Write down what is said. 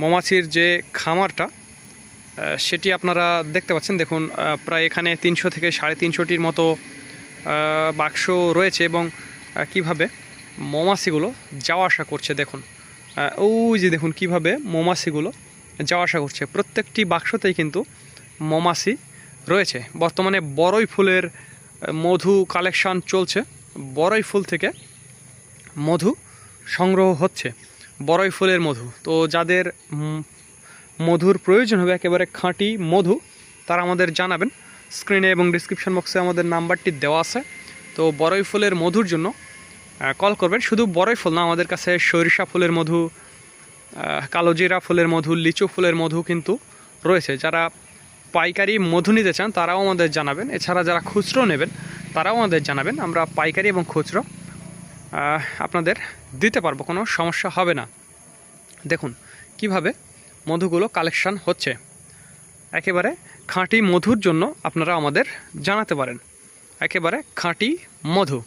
মৌমাছির যে খামারটা সেটি আপনারা দেখতে পাচ্ছেন। দেখুন প্রায় এখানে তিনশো থেকে সাড়ে তিনশোটির মতো বাক্স রয়েছে এবং কীভাবে মৌমাছিগুলো যাওয়া আসা করছে দেখুন। ওই যে দেখুন কীভাবে মৌমাছিগুলো যাওয়া আসা করছে। প্রত্যেকটি বাক্সতেই কিন্তু মৌমাছি রয়েছে। বর্তমানে বড়ই ফুলের মধু কালেকশন চলছে। বড়ই ফুল থেকে মধু সংগ্রহ হচ্ছে। বড়ই ফুলের মধু। তো যাদের মধুর প্রয়োজন হবে, একেবারে খাঁটি মধু, তারা আমাদের জানাবেন। স্ক্রিনে এবং ডিসক্রিপশন বক্সে আমাদের নাম্বারটি দেওয়া আছে। তো বড়ই ফুলের মধুর জন্য কল করবেন। শুধু বড়ই ফুল না, আমাদের কাছে সরিষা ফুলের মধু কালোজিরা ফুলের মধু, লিচু ফুলের মধু কিন্তু রয়েছে। যারা পাইকারি মধু নিতে চান, তারাও আমাদের জানাবেন। এছাড়া যারা খুচরো নেবেন, তারাও আমাদের জানাবেন। আমরা পাইকারি এবং খুচরো আপনাদের দিতে পারব, কোনো সমস্যা হবে না। দেখুন, কীভাবে মধুগুলো কালেকশান হচ্ছে। একেবারে খাঁটি মধুর জন্য আপনারা আমাদের জানাতে পারেন। একেবারে খাঁটি মধু।